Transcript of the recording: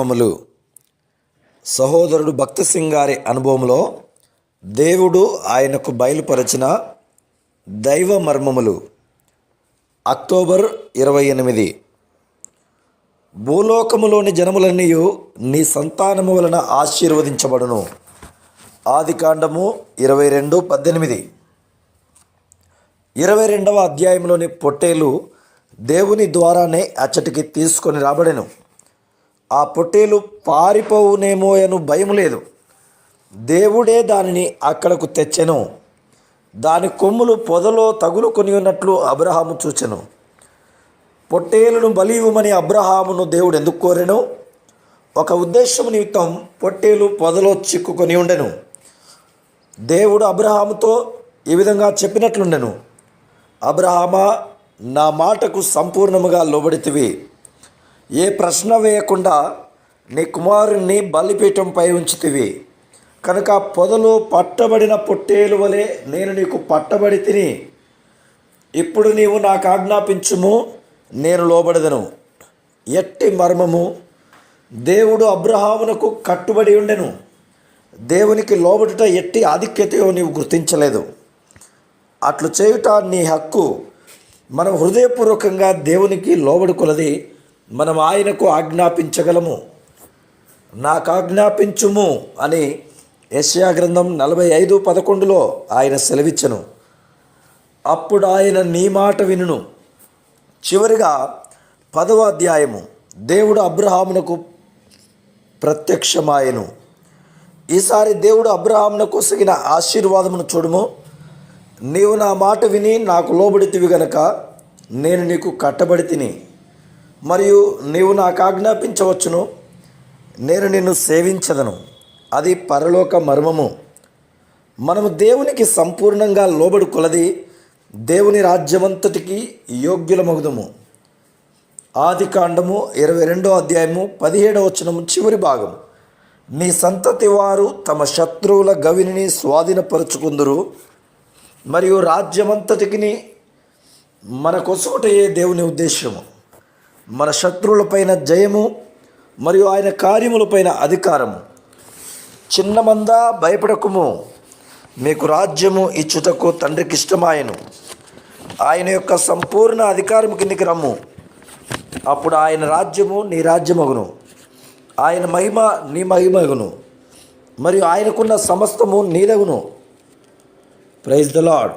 సందర్భములు సహోదరుడు భక్తి సింగ్ గారి అనుభవంలో దేవుడు ఆయనకు బయలుపరచిన దైవ మర్మములు. అక్టోబర్ ఇరవై ఎనిమిది. భూలోకములోని జనములన్నీ నీ సంతానము వలన ఆశీర్వదించబడును. ఆది కాండము ఇరవై రెండు పద్దెనిమిది. ఇరవై రెండవ అధ్యాయంలోని పొట్టేలు దేవుని ద్వారానే అచ్చటికి తీసుకొని రాబడెను. ఆ పొట్టేలు పారిపోవునేమో అను భయం లేదు. దేవుడే దానిని అక్కడకు తెచ్చెను. దాని కొమ్ములు పొదలో తగులుకొని ఉన్నట్లు అబ్రహాము చూచెను. పొట్టేలును బలి ఇవ్వమని అబ్రహామును దేవుడు ఎందుకు కోరెను? ఒక ఉద్దేశం నిమిత్తం పొట్టేలు పొదలో చిక్కుకొని ఉండెను. దేవుడు అబ్రహాముతో ఈ విధంగా చెప్పినట్లుండెను. అబ్రహామా నా మాటకు సంపూర్ణముగా లోబడితివి. ఏ ప్రశ్న వేయకుండా నీ కుమారుణ్ణి బలిపీఠంపై ఉంచితివి. కనుక పొదలు పట్టబడిన పొట్టేలు వలె నేను నీకు పట్టబడి తిని ఇప్పుడు నీవు నాకు ఆజ్ఞాపించుము నేను లోబడదను. ఎట్టి మర్మము దేవుడు అబ్రహామునకు కట్టుబడి ఉండెను. దేవునికి లోబడుట ఎట్టి ఆధిక్యతయో నీవు గుర్తించలేదు. అట్లు చేయుట నీ హక్కు మనం హృదయపూర్వకంగా దేవునికి లోబడి కొలది మనం ఆయనకు ఆజ్ఞాపించగలము. నాకు ఆజ్ఞాపించుము అని యశ్యా గ్రంథం నలభై ఐదు పదకొండులో ఆయన సెలవిచ్చను. అప్పుడు ఆయన నీ మాట వినును. చివరిగా పదవ అధ్యాయము దేవుడు అబ్రహామునకు ప్రత్యక్షమాయను. ఈసారి దేవుడు అబ్రహామునకు కొసగిన ఆశీర్వాదమును చూడుము. నీవు నా మాట విని నాకు లోబడితివి గనక నేను నీకు కట్టబడి తిని మరియు నీవు నాకు ఆజ్ఞాపించవచ్చును నేను నిన్ను సేవించదను. అది పరలోక మర్మము. మనము దేవునికి సంపూర్ణంగా లోబడి కొలది దేవుని రాజ్యమంతటికి యోగ్యులమగుదము. ఆది కాండము ఇరవై రెండో అధ్యాయము పదిహేడవ వచనము చివరి భాగం నీ సంతతి వారు తమ శత్రువుల గవిని స్వాధీనపరుచుకుందురు మరియు రాజ్యమంతటికి మన కొసోటయే దేవుని ఉద్దేశము మన శత్రువులపైన జయము మరియు ఆయన కార్యములపైన అధికారము. చిన్న మంద భయపడకుము. మీకు రాజ్యము ఇచ్చుటకు తండ్రికి ఇష్టమాయను ఆయన యొక్క సంపూర్ణ అధికారం కిందికి రమ్ము. అప్పుడు ఆయన రాజ్యము నీ రాజ్యమగును. ఆయన మహిమ నీ మహిమగును. మరియు ఆయనకున్న సమస్తము నీదగును. Praise the lord